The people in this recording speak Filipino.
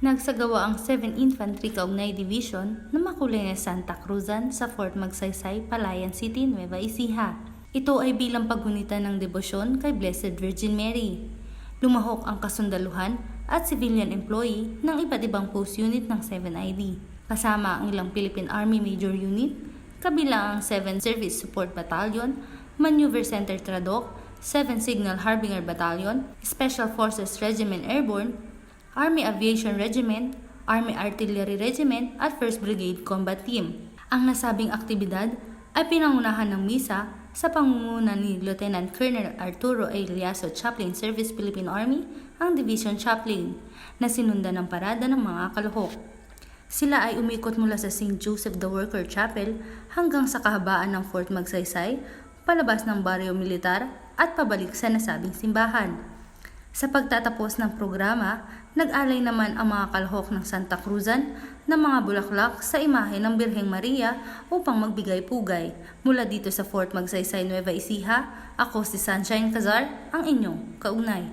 Nagsagawa ang 7 Infantry Kaugnay Division na makulay na Santa Cruzan sa Fort Magsaysay, Palayan City, Nueva Ecija. Ito ay bilang paggunita ng debosyon kay Blessed Virgin Mary. Lumahok ang kasundaluhan at civilian employee ng iba't ibang post unit ng 7ID. Kasama ang ilang Philippine Army Major Unit, kabilang ang 7 Service Support Battalion, Maneuver Center Tradoc, 7 Signal Harbinger Battalion, Special Forces Regiment Airborne, Army Aviation Regiment, Army Artillery Regiment at 1st Brigade Combat Team. Ang nasabing aktibidad ay pinangunahan ng misa sa pangunguna ni Lieutenant Colonel Arturo A. Liaso Chaplain Service Philippine Army, ang Division Chaplain, na sinundan ng parada ng mga kalahok. Sila ay umikot mula sa St. Joseph the Worker Chapel hanggang sa kahabaan ng Fort Magsaysay, palabas ng baryo militar at pabalik sa nasabing simbahan. Sa pagtatapos ng programa, nag-alay naman ang mga kalahok ng Santa Cruzan ng mga bulaklak sa imahe ng Birheng Maria upang magbigay pugay. Mula dito sa Fort Magsaysay, Nueva Ecija, ako si Sunshine Cazar, ang inyong kaugnay.